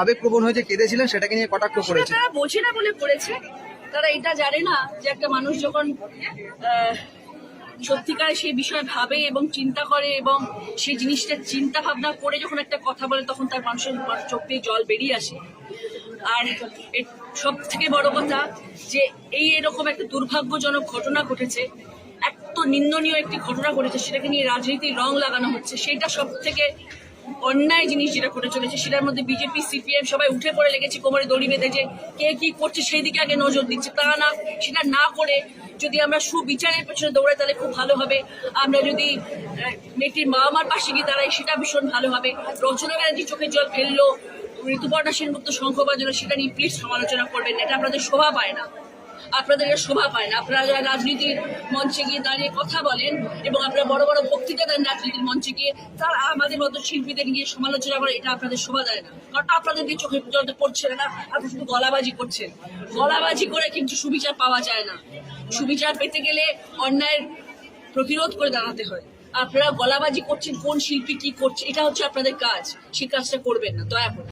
আবেগপ্রবণ হয়েছে কেঁদেছিলেন সেটাকে নিয়ে কটাক্ষ করেছে? তারা বোঝে না বলে করেছে। তারা এটা জানে না যে একটা মানুষ যখন সত্যিকারে সেই বিষয়ে ভাবে এবং চিন্তা করে এবং সেই জিনিসটা চিন্তা ভাবনা করে যখন একটা কথা বলে তখন তার মানুষের চোখ দিয়ে জল বেরিয়ে আসে। আর সব থেকে বড় কথা যে এই এরকম একটা দুর্ভাগ্যজনক ঘটনা ঘটেছে এত নিন্দনীয় একটি ঘটনা ঘটেছে সেটাকে নিয়ে রাজনীতির রং লাগানো হচ্ছে সেটা সব থেকে অন্যায় জিনিস যেটা ঘটে চলেছে, সেটার মধ্যে বিজেপি, সিপিএম সবাই উঠে পড়ে লেগেছে কোমরে দড়ি বেঁধে যে কে কি করছে সেই দিকে আগে নজর দিচ্ছে। তা না, সেটা না করে যদি আমরা সুবিচারের পেছনে দৌড়াই, তাহলে খুব ভালো হবে। আমরা যদি মেয়েটির মা আমার পাশে গিয়ে দাঁড়াই, সেটা ভীষণ ভালো হবে। রচনা ব্যানার্জি চোখের জল ফেলল, ঋতুপর্ণা সেনগুপ্ত শঙ্খ বাজনা সেটা নিয়ে প্লিজ সমালোচনা করবেন এটা আপনাদের শোভা পায় না। আপনাদের শোভা পায় না। আপনারা যারা রাজনীতির মঞ্চে গিয়ে দাঁড়িয়ে কথা বলেন এবং আপনারা বড় বড় বক্তৃতা দেন রাজনীতির মঞ্চে গিয়ে, তারা আমাদের মতো শিল্পীদের নিয়ে সমালোচনা করে, এটা আপনাদের শোভা দেয় না। কারণ আপনাদের দিয়ে চোখে জলতে পড়ছে না? আপনি শুধু গলাবাজি করছেন। গলাবাজি করে কিন্তু সুবিচার পাওয়া যায় না। সুবিচার পেতে গেলে অন্যায়ের প্রতিরোধ করে দাঁড়াতে হয়। আপনারা গলাবাজি করছেন, কোন শিল্পী কি করছে, এটা হচ্ছে আপনাদের কাজ। সেই কাজটা করবেন না, দয়া করে।